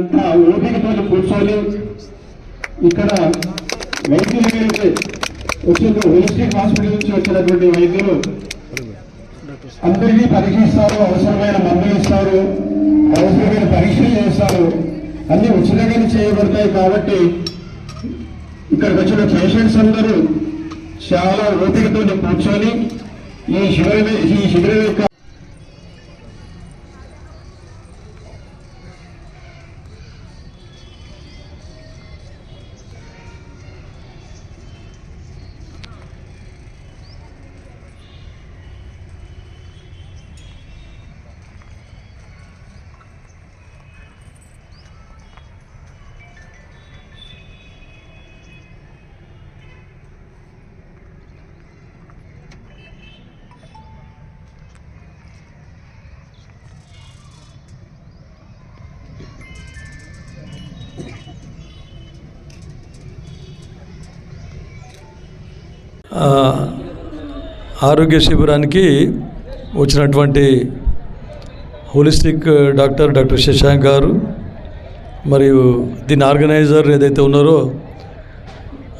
ఓపికతో కూర్చొని ఇక్కడ వైద్యులు వెళ్తే వచ్చిన హోలిస్టిక్ హాస్పిటల్ నుంచి వచ్చినటువంటి వైద్యులు అందరినీ పరీక్షిస్తారు అవసరమైన మందులు ఇస్తారు అవసరమైన పరీక్షలు చేస్తారు అన్ని ఉచితంగానే చేయబడతాయి కాబట్టి ఇక్కడికి వచ్చిన పేషెంట్స్ అందరూ చాలా ఓపికతో కూర్చొని ఈ శిబిరం ఈ శిబిరం యొక్క ఆరోగ్య శిబిరానికి వచ్చినటువంటి హోలిస్టిక్ డాక్టర్ డాక్టర్ శశాంక్ గారు మరియు దీని ఆర్గనైజర్ ఏదైతే ఉన్నారో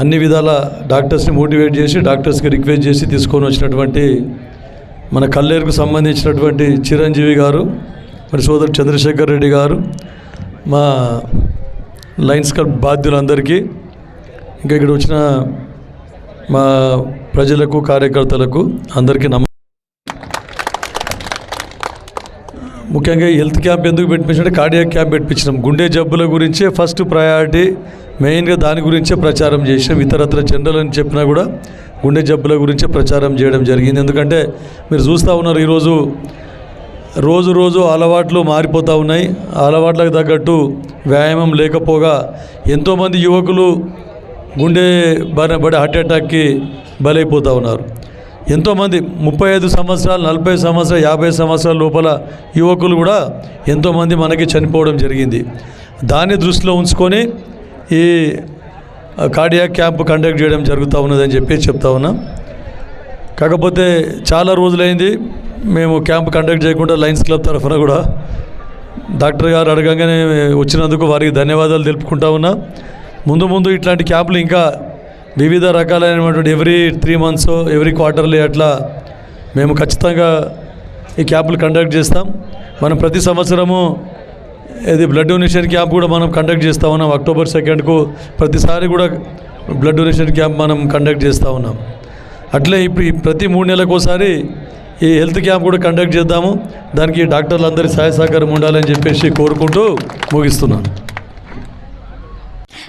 అన్ని విధాల డాక్టర్స్ని మోటివేట్ చేసి డాక్టర్స్కి రిక్వెస్ట్ చేసి తీసుకొని వచ్చినటువంటి మన కల్లేరుకు సంబంధించినటువంటి చిరంజీవి గారు మరి సోదరు చంద్రశేఖర్ రెడ్డి గారు మా లైన్స్ కల్ బాధ్యులందరికీ ఇంకా ఇక్కడ వచ్చిన మా ప్రజలకు కార్యకర్తలకు అందరికీ నమ ముఖ్యంగా హెల్త్ క్యాంప్ ఎందుకు పెట్టించే కార్డియాక్ క్యాంప్ పెట్టించినాం గుండె జబ్బుల గురించే ఫస్ట్ ప్రయారిటీ మెయిన్గా దాని గురించే ప్రచారం చేసినాం ఇతరత్ర జనరల్ అని చెప్పినా కూడా గుండె జబ్బుల గురించే ప్రచారం చేయడం జరిగింది ఎందుకంటే మీరు చూస్తూ ఉన్నారు ఈరోజు రోజు రోజు అలవాట్లు మారిపోతూ ఉన్నాయి అలవాట్లకు తగ్గట్టు వ్యాయామం లేకపోగా ఎంతోమంది యువకులు గుండె బడి హార్ట్ అటాక్కి బలైపోతూ ఉన్నారు ఎంతోమంది ముప్పై ఐదు సంవత్సరాలు నలభై సంవత్సరాలు యాభై సంవత్సరాల లోపల యువకులు కూడా ఎంతోమంది మనకి చనిపోవడం జరిగింది దాన్ని దృష్టిలో ఉంచుకొని ఈ కార్డియా క్యాంప్ కండక్ట్ చేయడం జరుగుతూ ఉన్నదని చెప్పి చెప్తా ఉన్నా కాకపోతే చాలా రోజులైంది మేము క్యాంప్ కండక్ట్ చేయకుండా లయన్స్ క్లబ్ తరఫున కూడా డాక్టర్ గారు అడగంగానే వచ్చినందుకు వారికి ధన్యవాదాలు తెలుపుకుంటా ఉన్నా ముందు ముందు ఇట్లాంటి క్యాంపులు ఇంకా వివిధ రకాలైనటువంటి every three months every quarterly అట్లా మేము ఖచ్చితంగా ఈ క్యాంపులు కండక్ట్ చేస్తాం మనం ప్రతి సంవత్సరము ఇది బ్లడ్ డొనేషన్ క్యాంప్ కూడా మనం కండక్ట్ చేస్తూ ఉన్నాం అక్టోబర్ సెకండ్కు ప్రతిసారి కూడా బ్లడ్ డొనేషన్ క్యాంప్ మనం కండక్ట్ చేస్తూ ఉన్నాం అట్లే ఇప్పుడు ప్రతి మూడు నెలలకోసారి ఈ హెల్త్ క్యాంప్ కూడా కండక్ట్ చేద్దాము దానికి డాక్టర్లందరి సహాయ సహకారం ఉండాలని చెప్పేసి కోరుకుంటూ ముగిస్తున్నాను